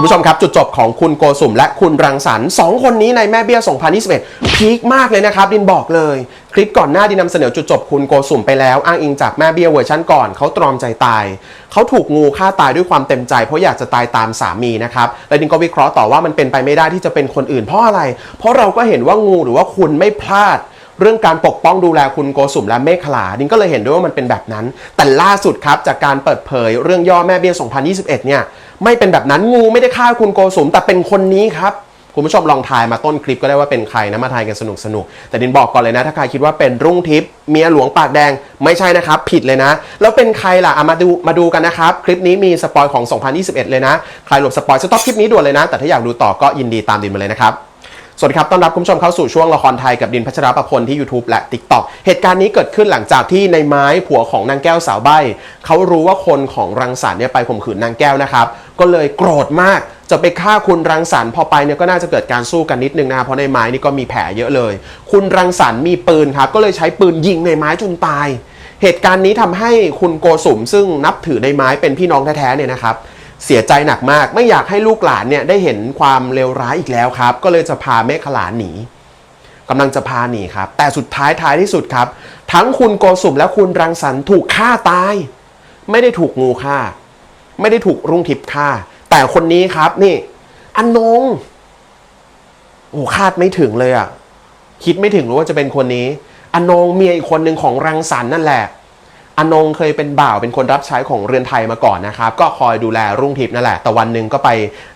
คุณผู้ชมครับ จุดจบของคุณโกสุมและคุณรังสรรค์สองคนนี้ในแม่เบี้ย 2021 พีคมากเลยนะครับ ดินบอกเลย คลิปก่อนหน้าดินนำเสนอจุดจบคุณโกสุมไปแล้ว อ้างอิงจากแม่เบี้ยเวอร์ชันก่อนเขาตรอมใจตาย เขาถูกงูฆ่าตายด้วยความเต็มใจ เพราะอยากจะตายตามสามีนะครับและดินก็วิเคราะห์ต่อว่ามันเป็นไปไม่ได้ที่จะเป็นคนอื่นเพราะอะไร เพราะเราก็เห็นว่างูหรือว่าคุณไม่พลาด เรื่องการปกป้องดูแลคุณโกสุมและเมฆขลาดินก็เลยเห็นด้วยว่ามันเป็นแบบนั้น แต่ล่าสุดครับจากการเปิดเผยเรื่องย่อแม่เบี้ย 2021 เนี่ยไม่เป็นแบบนั้นงูไม่ได้ฆ่าคุณโกสุมแต่เป็นคนนี้ครับคุณผู้ชมลองทายมาต้นคลิปก็ได้ว่าเป็นใครนะมาทายกันสนุกสนุกแต่ดินบอกก่อนเลยนะถ้าใครคิดว่าเป็นรุ่งทิพย์เมียหลวงปากแดงไม่ใช่นะครับ ผิดเลยนะ แล้วเป็นใครล่ะเอามาดูมาดูกันนะครับ คลิปนี้มีสปอยของ 2021 เลยนะ ใครหลบสปอยสต็อปคลิปนี้ด่วนเลยนะ แต่ถ้าอยากดูต่อก็ยินดีตามดินมาเลยนะครับ สวัสดีครับ ต้อนรับคุณผู้ชมเข้าสู่ช่วงละครไทยกับดินพัชรประพลที่ YouTube และ TikTok เหตุการณ์นี้เกิดขึ้นหลังจากที่ในไม้ผัวของนางแก้วสาวใบ้เขารู้ว่าคนของรังสรรค์เนี่ยไปข่มขืนนางแก้วนะครับ ก็เลยโกรธมากจะไปฆ่าคุณรังสรรค์พอไปเนี่ยก็น่าจะเกิดการสู้กันนิดนึงนะครับเพราะในไม้นี่ก็มีแผลเยอะเลย คุณรังสรรค์มีปืนครับก็เลยใช้ปืนยิงในไม้จนตาย เหตุการณ์นี้ทำให้คุณโกสุมซึ่งนับถือในไม้เป็นพี่น้องแท้ๆเนี่ยนะครับ เสียใจหนักมาก ไม่อยากให้ลูกหลานเนี่ยได้เห็นความเลวร้ายอีกแล้วครับ ก็เลยจะพาเมฆขลาหนีกำลังจะพาหนีครับ แต่สุดท้ายท้ายที่สุดครับ ทั้งคุณโกสุมและคุณรังสรรค์ถูกฆ่าตาย ไม่ได้ถูกงูฆ่า ไม่ได้ถูกรุ่งทิพย์ฆ่า แต่คนนี้ครับนี่อนนงโอ้คาดไม่ถึงเลยอะคิดไม่ถึงเลยว่าจะเป็นคนนี้ อนงเมียอีกคนหนึ่งของรังสรรค์นั่นแหละ อนงเคยเป็นบ่าวเป็นคนรับใช้ของเรือนไทยมาก่อนนะครับ ก็คอยดูแลรุ่งทิพย์นั่นแหละ แต่วันหนึ่งก็ไป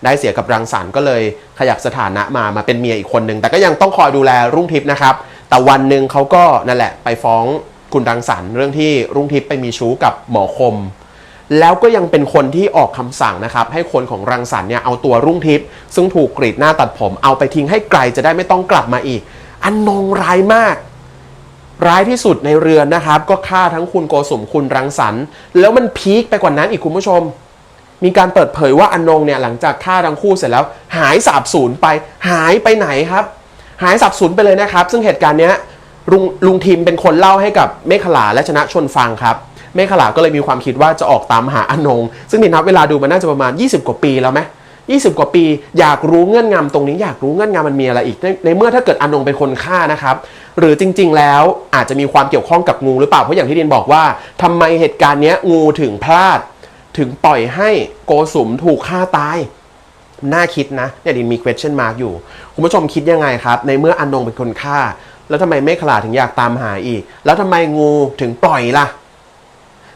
ได้เสียกับรังสรรค์ก็เลยขยับสถานะมามาเป็นเมียอีกคนหนึ่งแต่ก็ยังต้องคอยดูแลรุ่งทิพย์นะครับ แต่วันหนึ่งเขาก็นั่นแหละ ไปฟ้องคุณรังสรรค์เรื่องที่รุ่งทิพย์ไปมีชู้กับหมอคม แล้วก็ยังเป็นคนที่ออกคำสั่งนะครับ ให้คนของรังสรรค์เนี่ยเอาตัวรุ่งทิพย์ซึ่งถูกกรีดหน้าตัดผมเอาไปทิ้งให้ไกลจะได้ไม่ต้องกลับมาอีก อนงร้ายมาก ร้ายที่สุดในเรือนนะครับ ก็ฆ่าทั้งคุณโกสุมคุณรังสรรค์แล้วมันพีคไปกว่านั้นอีกคุณผู้ชม มีการเปิดเผยว่าอนงเนี่ยหลังจากฆ่าทั้งคู่เสร็จแล้ว หายสาบสูญไปหายไปไหนครับ หายสาบสูญไปเลยนะครับ ซึ่งเหตุการณ์เนี้ยลุงลุงทิมเป็นคนเล่าให้กับเมฆขลาและชนะชนฟังครับเมฆขลาก็เลยมีความคิดว่าจะออกตามหาอนง ซึ่งนี่นับเวลาดูมันน่าจะประมาณ 20 กว่าปีแล้วไหม 20 กว่าปี อยากรู้เงื่อนงำตรงนี้อยากรู้เงื่อนงำมันมีอะไรอีก ในในเมื่อถ้าเกิดอนงเป็นคนฆ่านะครับ หรือจริง ๆ แล้วอาจจะมีความเกี่ยวข้องกับงูหรือเปล่า เพราะอย่างที่เดนบอกว่าทำไมเหตุการณ์เนี้ยงูถึงพลาด ถึงปล่อยให้โกสุมถูกฆ่าตายน่าคิดนะเนี่ยดินมี question mark อยู่ คุณผู้ชมคิดยังไงครับ ในเมื่ออนงเป็นคนฆ่า แล้วทำไมเมฆขลาถึงอยากตามหาอีก แล้วทำไมงูถึงปล่อยล่ะ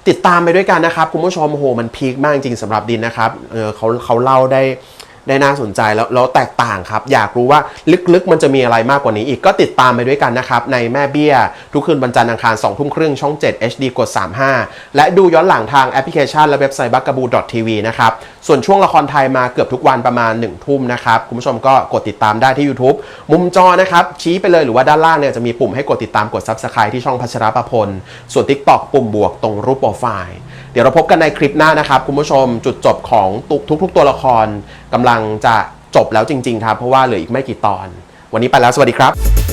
ติดตามไปด้วยกันนะครับคุณผู้ชมโหมันพีคมากจริงๆสำหรับดินนะครับเออเขาเขาเล่าได้ ได้น่าสนใจแล้วแล้วแตกต่างครับ อยากรู้ว่าลึกๆ มันจะมีอะไรมากกว่านี้อีกก็ติดตามไปด้วยกันนะครับ ในแม่เบี้ย ทุกคืนวันจันทร์อังคาร2ทุ่มครึ่งช่อง 7 HD กด 35 และดูย้อนหลังทางแอปพลิเคชัน และเว็บไซต์ b u g a b o o TV นะครับ ส่วนช่วงละครไทยมาเกือบทุกวันประมาณ 1 ทุ่มนะครับ คุณผู้ชมก็กดติดตามได้ที่ YouTube มุมจอนะครับ ชี้ไปเลยหรือว่าด้านล่างเนี่ยจะมีปุ่มให้กดติดตามกด Subscribe ที่ช่องพัชรประพลส่วน TikTok ปุ่มบวกตรงรูปโปรไฟล์ ดี๋ยวเราพบกันในคลิปหน้านะครับ คุณผู้ชมจุดจบของทุกๆตัวละครกำลังจะจบแล้วจริง ๆ ครับ เพราะว่าเหลืออีกไม่กี่ตอน วันนี้ไปแล้วสวัสดีครับ